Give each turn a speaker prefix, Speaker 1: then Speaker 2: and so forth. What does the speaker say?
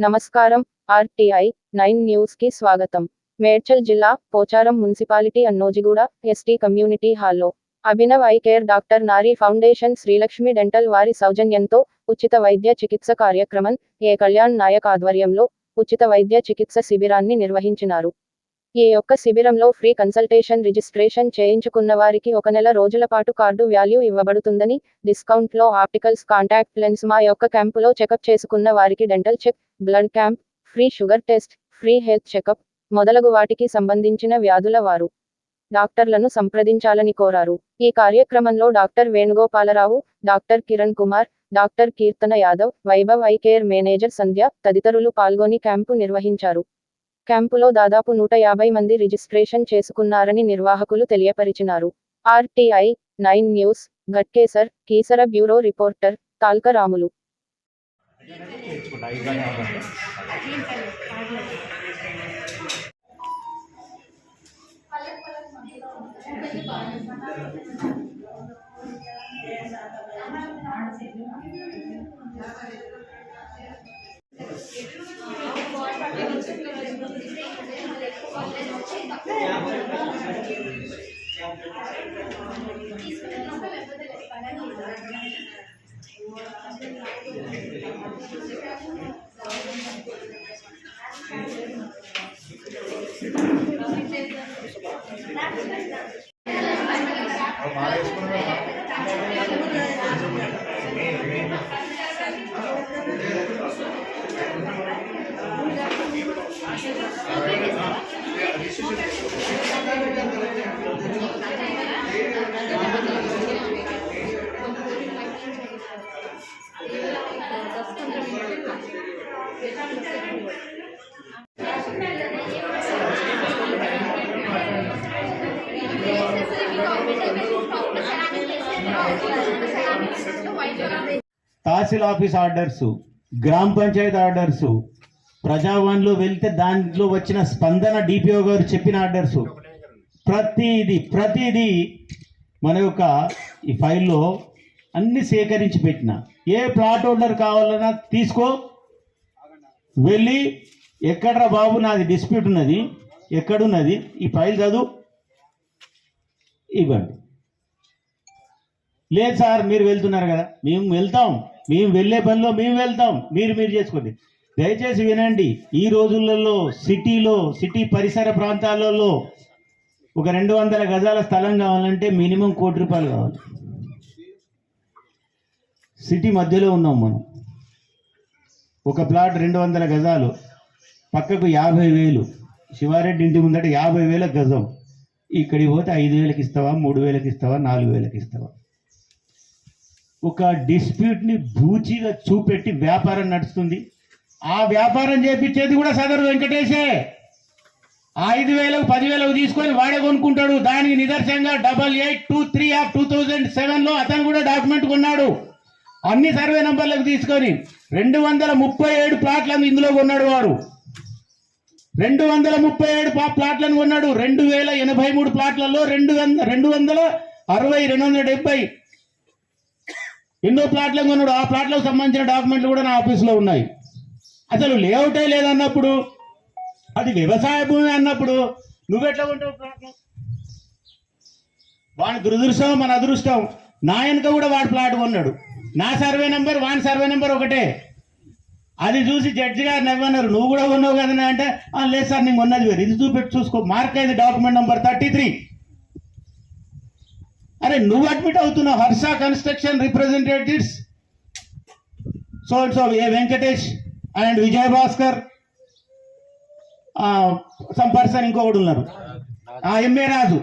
Speaker 1: నమస్కారం RTI nine న్యూస్కి స్వాగతం. మేడ్చల్ జిల్లా Pocharam municipality Annojiguda ST community హాల్లో Abhinav eye care doctor Nari foundation Srilakshmi dental వారి సౌజన్యంతో ఉచిత వైద్య చికిత్స కార్యక్రమం ఏ కళ్యాణ్ నాయక్ ఆధ్వర్యంలో ఉచిత వైద్య చికిత్స శిబిరాన్ని నిర్వహించినారు. ఈ యొక్క శిబిరంలో ఫ్రీ కన్సల్టేషన్ రిజిస్ట్రేషన్ చేయించుకున్న వారికి ఒక నెల రోజుల పాటు కార్డు వాల్యూ ఇవ్వబడుతుందని డిస్కౌంట్లో ఆప్టికల్స్ కాంటాక్ట్ లెన్స్ మా యొక్క క్యాంపులో చెకప్ చేసుకున్న వారికి dental check blood camp free sugar test free health checkup మొదలగు వాటికి సంబంధించిన వ్యాధుల వారు డాక్టర్లను సంప్రదించాలని కోరారు. ఈ కార్యక్రమంలో doctor Venugopalarao doctor Kiran Kumar doctor Keerthana Yadav Vaibhav eye care manager Sandhya తదితరులు పాల్గొని క్యాంపు నిర్వహించారు. క్యాంపులో దాదాపు నూట యాభై మంది రిజిస్ట్రేషన్ చేసుకున్నారని నిర్వాహకులు తెలియపరిచినారు. RTI nine news Ghatkesar Keesara bureau reporter Talka Ramulu
Speaker 2: తెచ్చుకుంటా ఇబ్బంది అవ్వదు తహసీల్ ఆఫీస్ ఆర్డర్స్ గ్రామ పంచాయతీ ఆర్డర్స్ ప్రజావన్లో వెళ్తే దాంట్లో వచ్చిన స్పందన డిపిఓ గారు చెప్పిన ఆర్డర్స్. ప్రతిదీ ప్రతిదీ మన యొక్క ఈ ఫైల్లో అన్ని సేకరించి పెట్టిన. ఏ ప్లాట్ ఓనర్ కావాలన్నా తీసుకో. వెళ్ళి ఎక్కడ్రా బాబు నాది డిస్ప్యూట్ ఉన్నది. ఎక్కడున్నది? ఈ ఫైల్ చదువు. ఇవ్వండి. లేదు సార్ మీరు వెళ్తున్నారు కదా. మేము వెళ్తాం. మేము వెళ్ళే పనిలో మేము వెళ్తాం. మీరు మీరు చేసుకోండి. దయచేసి వినండి. ఈ రోజులలో సిటీలో సిటీ పరిసర ప్రాంతాలలో ఒక రెండు వందల గజాల స్థలం కావాలంటే మినిమం కోటి రూపాయలు కావాలి. సిటీ మధ్యలో ఉన్నాం మనం. ఒక ప్లాట్ రెండు వందల గజాలు పక్కకు యాభై వేలు. శివారెడ్డి ఇంటి ముందట యాభై వేల గజం. ఇక్కడికి పోతే ఐదు వేలకి ఇస్తావా మూడు వేలకి ఇస్తావా నాలుగు వేలకు ఇస్తావా? ఒక డిస్ప్యూట్ని బూచిగా చూపెట్టి వ్యాపారం నడుస్తుంది. ఆ వ్యాపారం చేపించేది కూడా సదరు వెంకటేశే. ఆ ఐదు వేలకు పదివేలకు తీసుకొని వాడే కొనుక్కుంటాడు. దానికి నిదర్శనంగా double eight two three of two thousand సెవెన్లో అతను కూడా డాక్యుమెంట్ కొన్నాడు. అన్ని సర్వే నంబర్లకు తీసుకొని రెండు వందల ముప్పై ఏడు ప్లాట్లను ఇందులో కొన్నాడు వారు. రెండు వందల ముప్పై ఏడు ప్లాట్లను కొన్నాడు. రెండు వేల ఎనభై మూడు ప్లాట్లలో రెండు వంద రెండు వందల అరవై రెండు వందల డెబ్బై ఎన్నో ప్లాట్లను కొన్నాడు. ఆ ప్లాట్లకు సంబంధించిన డాక్యుమెంట్లు కూడా నా ఆఫీస్లో ఉన్నాయి. అసలు లేఅవుటే లేదన్నప్పుడు? అది వ్యవసాయ భూమి అన్నప్పుడు? నువ్వెట్లా ఉంటావు? ప్లాట్లు వాడి దురదృష్టం మన అదృష్టం. నా వెనుక కూడా వాడు ప్లాట్ కొన్నాడు. నా సర్వే నెంబర్ వాని సర్వే నెంబర్ ఒకటే. అది చూసి జడ్జి గారు నవ్వన్నారు. నువ్వు కూడా కొన్నావు కదా అంటే లేదు సార్ నేను కొన్నది వేరు. ఇది చూపెట్టి చూసుకో. మార్క్ అయింది డాక్యుమెంట్ నెంబర్ థర్టీ త్రీ అరే నువ్వు అడ్మిట్ అవుతున్నావు. Harsha construction representatives. So so A Venkatesh and Vijay Bhaskar some person ఉన్నారు. ఆ ఎంఏ రాజు.